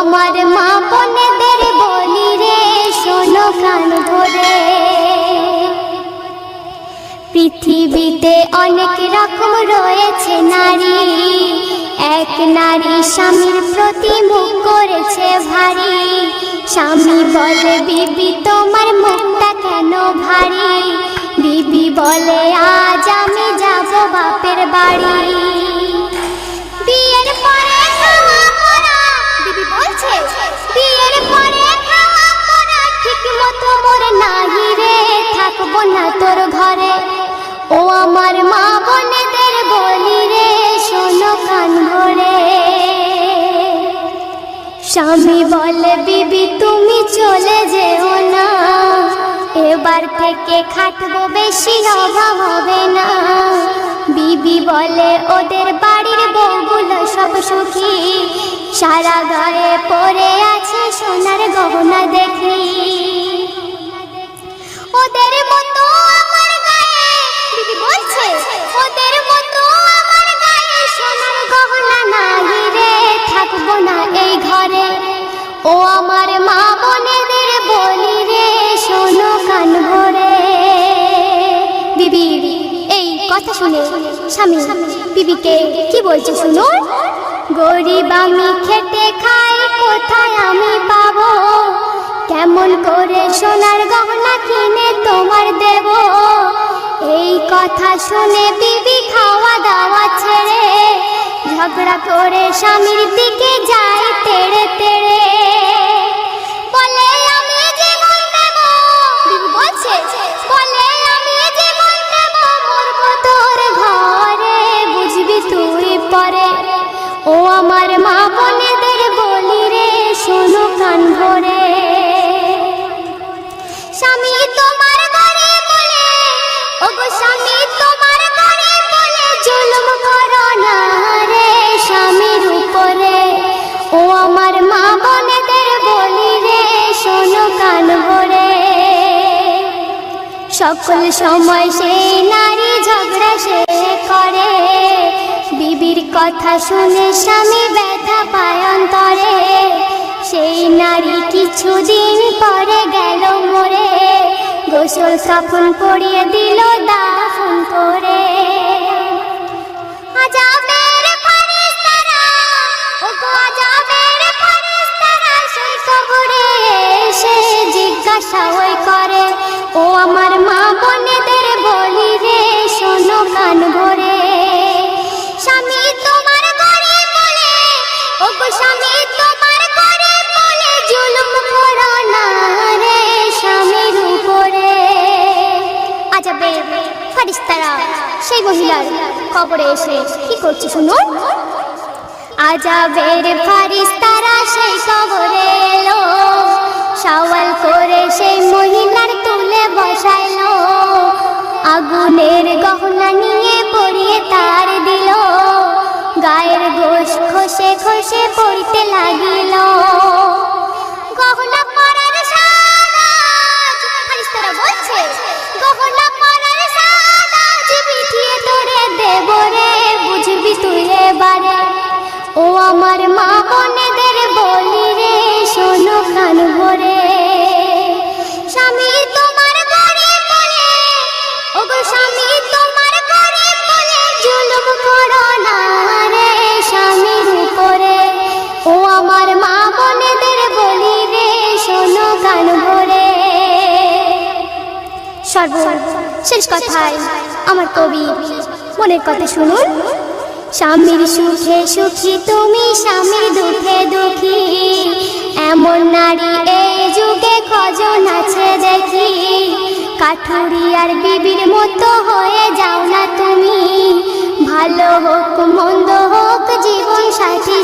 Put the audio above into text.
আমার মা বোনেদের বলি রে, শোনো কান ধরে পৃথিবীতে অনেক রকম রয়েছে নারী। এক নারী স্বামীর প্রতি মুখ করেছে ভারী। স্বামী বলে, বিবি, তোমার মুখটা কেন ভারী? বিবি বলে, আজ আমি যাব বাপের বাড়ি। বিয়ের পরে স্বামী বলে, বিবি, তুমি চলে যেও না। এবার থেকে খাটবো, বেশি অভাব হবে না। বিবি বলে, ওদের বাড়ির বউগুলো সব সুখী। সারা গায়ে পড়ে আছে সোনার গহনা দেখি। ওদের মতো আমার গায়ে দিদি বলছে, ওদের মতো আমার গায়ে সোনার গহনা নাই রে। থাকব না ঘরে ও আমার মা বোনেদের বলি রে, শোনো কান ভরে। বিবি এই কথা শুনে স্বামী বিবিকে কি বলছে শুনুন গরিব আমি খেটে খাই, কোথায় আমি পাবো? কেমন করে সোনার গহনা কিনে তোমার দেব? এই কথা শুনে বিবি খাওয়া দাওয়া ছেড়ে ঝগড়া করে স্বামীর দিকে যায় তেড়ে তেড়ে। বলে, আমি জীবন দেব বলছে, বলে, আমি জীবন দেব মরবো তোর ঘরে। বুঝবি তুই পরে। ও আমার মা বোনেদের বলি রে, শোনো কান ভরে। সকল সময় সেই নারী ঝগড়া সে করে। বিবির কথা শুনে স্বামী ব্যথা পায় অন্তরে। সেই নারী কিছুদিন পরে গেল মরে গোসল কাফন পরিয়ে দিল দাফন করে। আজাবের জুলুম স্বামীর উপরে। আজাবে ফারিস্তারা সেই মহিলার কবরে এসে কি করছে শুনুন? আজাবের ফারিস্তারা খসে পড়তে লাগিল। গহনা পরার ফারিস্তারা বলছে, গহনা পরার সাজ পিঠিয়ে তোরে দেব রে, বুঝবি তুই এবারে। ও আমার মা বোনেদের বলি রে, শোনো কান ভরে। স্বামী তোমার ঘরে বলে, ওগো স্বামী তোমার ঘরে বলে, জুলুম করো না। সর্ব শেষ কথায় আমার কবি মনের কথা শুনুন। স্বামীর সুখে সুখী তুমি স্বামীর দুঃখে দুঃখী। এমন নারী এই যুগে কজন আছে দেখি। কাঠুরি আর বিবির মতো হয়ে যাও না তুমি। ভালো হোক, মন্দ হোক, জীবন সাথী